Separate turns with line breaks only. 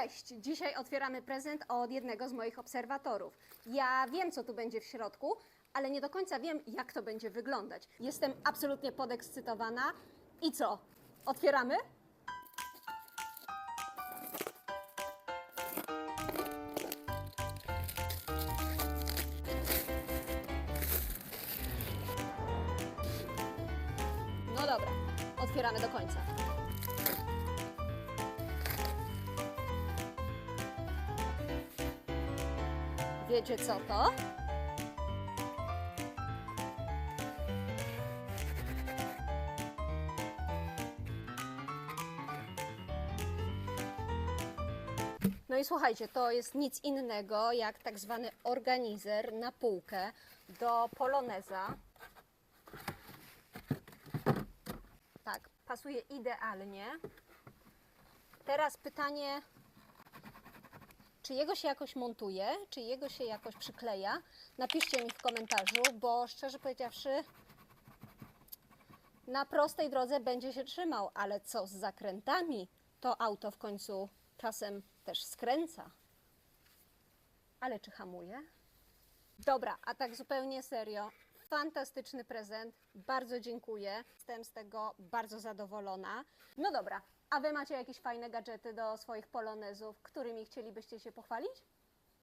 Cześć! Dzisiaj otwieramy prezent od jednego z moich obserwatorów. Ja wiem, co tu będzie w środku, ale nie do końca wiem, jak to będzie wyglądać. Jestem absolutnie podekscytowana. I co? Otwieramy? No dobra, otwieramy do końca. Wiecie co to? No i słuchajcie, to jest nic innego jak tak zwany organizer na półkę do poloneza. Tak, pasuje idealnie. Teraz pytanie, czy jego się jakoś montuje, czy jego się jakoś przykleja? Napiszcie mi w komentarzu, bo szczerze powiedziawszy, na prostej drodze będzie się trzymał, ale co z zakrętami? To auto w końcu czasem też skręca. Ale czy hamuje? Dobra, a tak zupełnie serio. Fantastyczny prezent, bardzo dziękuję. Jestem z tego bardzo zadowolona. No dobra, a wy macie jakieś fajne gadżety do swoich polonezów, którymi chcielibyście się pochwalić?